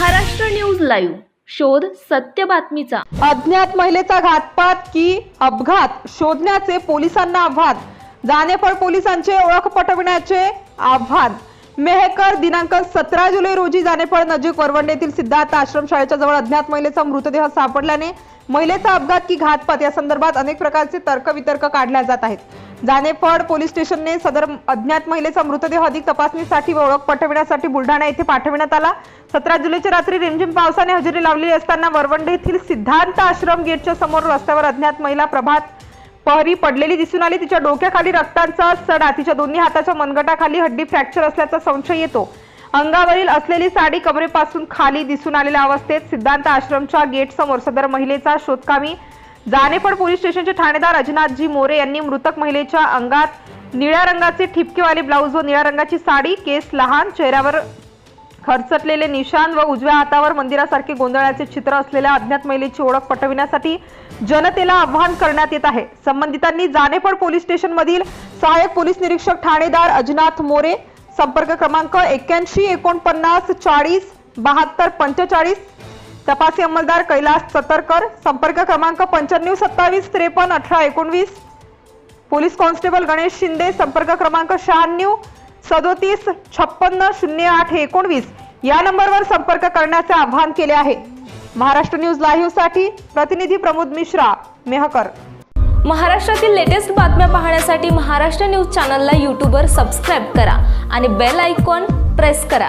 Maharashtra news live. शोध सत्य बातमीचा. अज्ञात महिलेचा घातपात की अपघात शोधण्याचे पोलिसांना आव्हान. जानेफळ पोलिसांचे ओळख पटविण्याचे आव्हान. मेहकर दिनांक सतरा जुलै रोजी जानेफळ नजीक वरवंड येथील सिद्धार्थ आश्रमशाळेच्या जवळ अज्ञात महिलेचा मृतदेह सापडल्याने महिलेचा अपघात की घातपात या संदर्भात अनेक प्रकारचे तर्कवितर्क काढल्या जात आहेत. जानेफळ पोलीस स्टेशनने सदर अज्ञात महिलेचा मृतदेह अधिक तपासणीसाठी व ओळख पटविण्यासाठी बुलढाणा येथे पाठविण्यात आला. सतरा जुलैच्या रात्री रिमझिम पावसाने हजेरी लावलेली असताना वरवंडे येथील सिद्धांत आश्रम गेटच्या समोर रस्त्यावर अज्ञात महिला प्रभात पहरी पडलेली दिसून आली. तिच्या डोक्याखाली रक्तांचा सडा तिच्या दोन्ही हाताच्या मनगटाखाली हड्डी फ्रॅक्चर असल्याचा संशय येतो. अंगावरील असलेली साडी कमरेपासून खाली दिसून आलेल्या अवस्थेत सिद्धांत आश्रमच्या गेट समोर सदर महिलेचा शोधकामी. जानेफळ पोलीस स्टेशनचे ठाणेदार अजनाथजी मोरे यांनी मृतक महिलेच्या अंगात निळ्या रंगाचे ठिपकेवाले ब्लाऊज व निळ्या रंगाची साडी केस लहान चेहऱ्यावर खरचटलेले निशाण व उजव्या हातावर मंदिरासारखे गोंधळाचे चित्र असलेल्या अज्ञात महिलेची ओळख पटविण्यासाठी जनतेला आवाहन करण्यात येत आहे. संबंधितांनी जानेफळ पोलीस स्टेशन मधील सहाय्यक पोलीस निरीक्षक ठाणेदार अजनाथ मोरे संपर्क क्रमांक एक्क्याऐंशी एकोणपन्नास चाळीस बहात्तर पंचेचाळीस तपासी अंमलदार कैलास सतरकर संपर्क क्रमांक पंच्याण्णव सत्तावीस त्रेपन्न अठरा एकोणवीस पोलीस कॉन्स्टेबल गणेश शिंदे संपर्क क्रमांक शहाण्णव सदोतीस छप्पन्न शून्य आठ एकोणवीस या नंबरवर संपर्क करण्याचे आवाहन केले आहे. महाराष्ट्र न्यूज लाईव्हसाठी प्रतिनिधी प्रमोद मिश्रा मेहकर. महाराष्ट्रातील लेटेस्ट बातम्या पाहण्यासाठी महाराष्ट्र न्यूज चॅनलला यूट्यूबवर सबस्क्राईब करा आणि बेल आयकॉन प्रेस करा.